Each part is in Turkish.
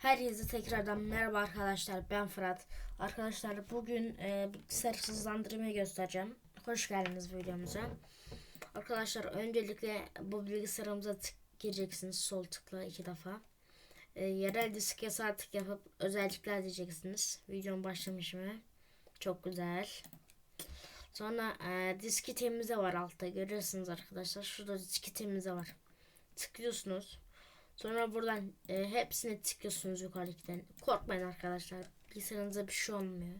Herkese tekrardan merhaba arkadaşlar ben Fırat. Arkadaşlar bugün e, bilgisayar hızlandırmayı göstereceğim. Hoş geldiniz videomuza. Arkadaşlar öncelikle bu bilgisayarımıza tık gireceksiniz sol tıkla iki defa. E, yerel diske sağ tık yapıp özellikler diyeceksiniz. Videom başlamış mı? Çok güzel. Sonra e, disketimize var altta görüyorsunuz arkadaşlar. Şurada disketimize var. Tıklıyorsunuz. Sonra buradan e, hepsini tıklıyorsunuz yukarıdakilerin. Korkmayın arkadaşlar. Bilgisayarınıza bir şey olmuyor.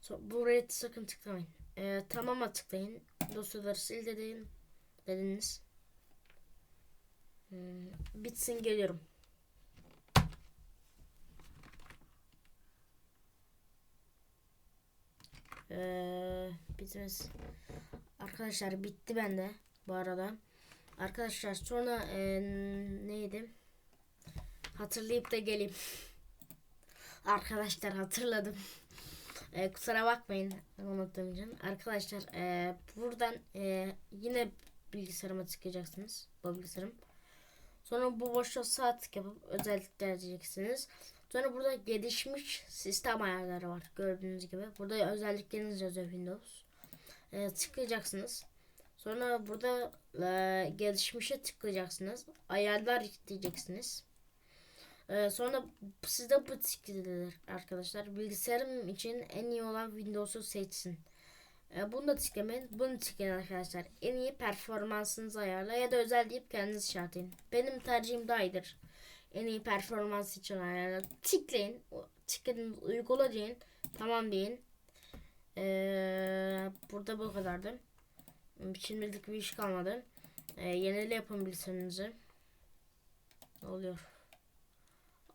So, buraya sakın tıklamayın. E, tamama tıklayın. Dosyaları sil dedin. Dediniz. Hmm, bitsin geliyorum. Ee, bitmez. Arkadaşlar bitti bende bu arada. Arkadaşlar sonra e, neydi? Hatırlayıp da geleyim. Arkadaşlar hatırladım. E, kusura bakmayın unuttuğum için. Arkadaşlar e, buradan e, yine bilgisayarıma tıklayacaksınız. Bu bilgisayarım. Sonra bu boşluğa sağ tık yapıp özellikler diyeceksiniz. Sonra burada gelişmiş sistem ayarları var. Gördüğünüz gibi. Burada özellikleriniz yazıyor Windows. E, tıklayacaksınız. Sonra burada e, gelişmişe tıklayacaksınız. Ayarlar diyeceksiniz. E, sonra sizde bu tıklanır arkadaşlar. Bilgisayarım için en iyi olan Windows'u seçsin. E, bunu da tıklamayın. Bunu tıklayın arkadaşlar. En iyi performansınızı ayarla ya da özel deyip kendiniz işaretleyin. Benim tercihim daha iyidir. En iyi performans için ayarla. Tıklayın. Tıklayın. Uygula deyin. Tamam deyin. E, burada bu kadardı. Şimdilik bir iş kalmadı. Ee, yenile yapın bilgisayarınızı. Ne oluyor?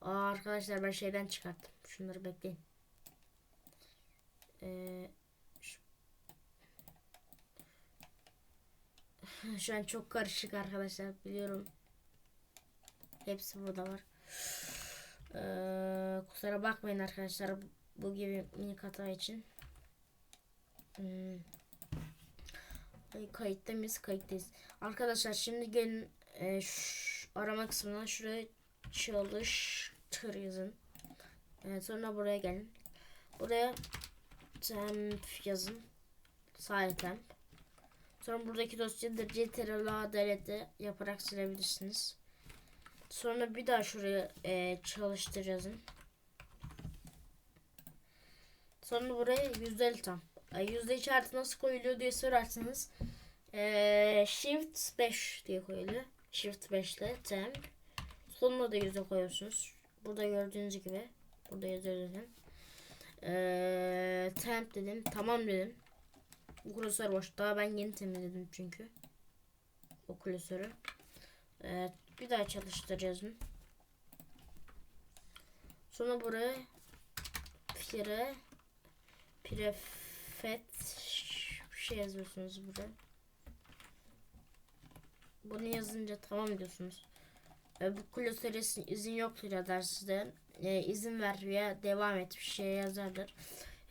Aa, arkadaşlar ben şeyden çıkarttım. Şunları bekleyin. Ee, şu... şu an çok karışık arkadaşlar biliyorum. Hepsi burada var. Ee, kusura bakmayın arkadaşlar bu gibi minik hata için. Hmm. Kayıtta mıyız? Kayıttayız. Arkadaşlar şimdi gelin e, arama kısmına şuraya çalıştır yazın. Evet, sonra buraya gelin. Buraya temp yazın. Sağ temp. Sonra buradaki dosyayı ctrl delete yaparak silebilirsiniz. Sonra bir daha şuraya e, çalıştır yazın. Sonra buraya %50 tam. Yüzde işareti nasıl koyuluyor diye sorarsanız ee, Shift 5 diye koyuluyor. Shift 5 ile temp. Sonuna da yüzde koyuyorsunuz. Burada gördüğünüz gibi. Burada yazıyor dedim. Ee, temp dedim. Tamam dedim. Bu klasör boş. Daha ben yeni temizledim çünkü. O klasörü. Ee, bir daha çalıştıracağız. Sonra buraya pire pref fet bir şey yazıyorsunuz buraya. Bunu yazınca tamam diyorsunuz. E, bu klasöre izin yoktur yazar sizden. E, izin ver veya devam et bir şey yazardır.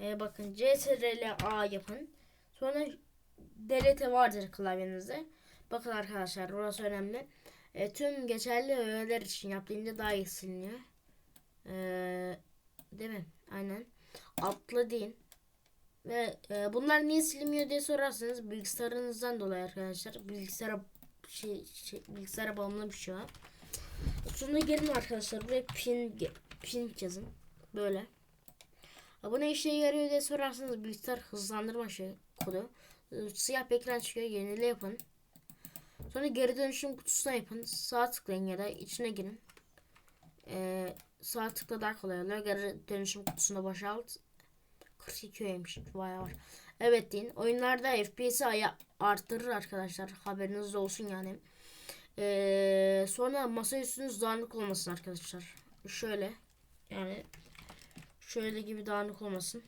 E, bakın CTRL A yapın. Sonra delete vardır klavyenizde. Bakın arkadaşlar burası önemli. E, tüm geçerli öğeler için yaptığında daha iyi siliniyor. E, değil mi? Aynen. Atla. Ve e, bunlar niye silinmiyor diye sorarsanız bilgisayarınızdan dolayı arkadaşlar. Bilgisayara şey, şey bilgisayara bağımlı bir şey var. Sonra gelin arkadaşlar buraya pin pin yazın. Böyle. Bu ne işe yarıyor diye sorarsanız bilgisayar hızlandırma şey kodu. Siyah bir ekran çıkıyor. Yenile yapın. Sonra geri dönüşüm kutusuna yapın. Sağ tıklayın ya da içine girin. Ee, sağ tıkla daha kolay oluyor. Geri dönüşüm kutusunu boşalt. 42 öğeymiş. Bayağı var. Evet deyin. Oyunlarda FPS'i arttırır arkadaşlar. Haberiniz olsun yani. Ee, sonra masa üstünüz dağınık olmasın arkadaşlar. Şöyle. Yani şöyle gibi dağınık olmasın.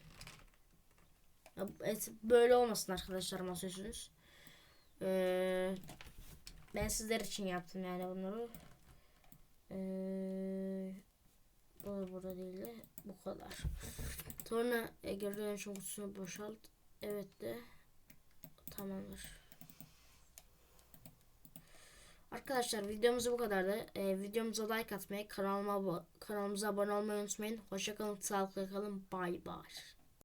Evet, böyle olmasın arkadaşlar masa üstünüz. Ee, ben sizler için yaptım yani bunları. Ee, burada değil de bu kadar. Sonra e, geri dönüşüm kutusunu boşalt. Evet de tamamdır. Arkadaşlar videomuz bu kadardı. Ee, videomuza like atmayı, kanalıma kanalımıza abone olmayı unutmayın. Hoşçakalın, sağlıkla kalın. Bay bay.